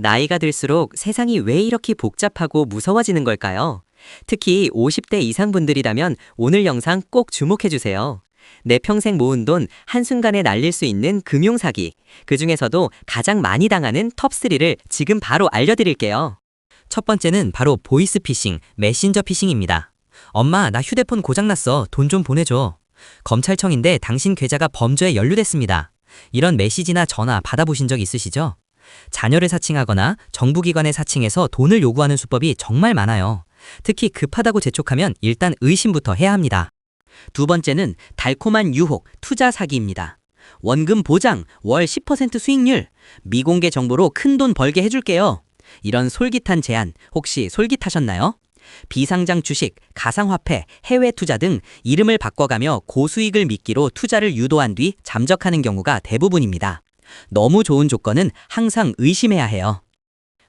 나이가 들수록 세상이 왜 이렇게 복잡하고 무서워지는 걸까요? 특히 50대 이상 분들이라면 오늘 영상 꼭 주목해주세요. 내 평생 모은 돈 한순간에 날릴 수 있는 금융사기. 그 중에서도 가장 많이 당하는 톱3를 지금 바로 알려드릴게요. 첫 번째는 바로 보이스피싱, 메신저 피싱입니다. 엄마, 나 휴대폰 고장났어. 돈 좀 보내줘. 검찰청인데 당신 계좌가 범죄에 연루됐습니다. 이런 메시지나 전화 받아보신 적 있으시죠? 자녀를 사칭하거나 정부기관에 사칭해서 돈을 요구하는 수법이 정말 많아요. 특히 급하다고 재촉하면 일단 의심부터 해야 합니다. 두 번째는 달콤한 유혹, 투자 사기입니다. 원금 보장, 월 10% 수익률, 미공개 정보로 큰 돈 벌게 해줄게요. 이런 솔깃한 제안 혹시 솔깃하셨나요? 비상장 주식, 가상화폐, 해외 투자 등 이름을 바꿔가며 고수익을 미끼로 투자를 유도한 뒤 잠적하는 경우가 대부분입니다. 너무 좋은 조건은 항상 의심해야 해요.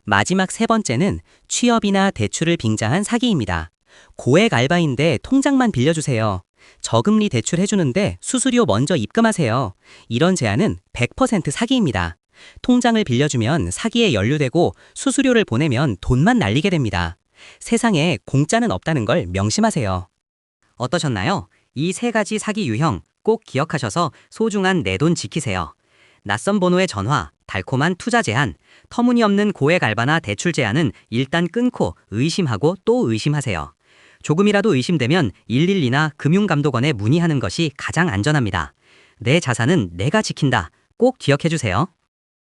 마지막 세 번째는 취업이나 대출을 빙자한 사기입니다. 고액 알바인데 통장만 빌려주세요. 저금리 대출 해주는데 수수료 먼저 입금하세요. 이런 제안은 100% 사기입니다. 통장을 빌려주면 사기에 연루되고 수수료를 보내면 돈만 날리게 됩니다. 세상에 공짜는 없다는 걸 명심하세요. 어떠셨나요? 이 세 가지 사기 유형 꼭 기억하셔서 소중한 내 돈 지키세요. 낯선 번호의 전화, 달콤한 투자 제한, 터무니없는 고액 알바나 대출 제한은 일단 끊고 의심하고 또 의심하세요. 조금이라도 의심되면 112나 금융감독원에 문의하는 것이 가장 안전합니다. 내 자산은 내가 지킨다. 꼭 기억해 주세요.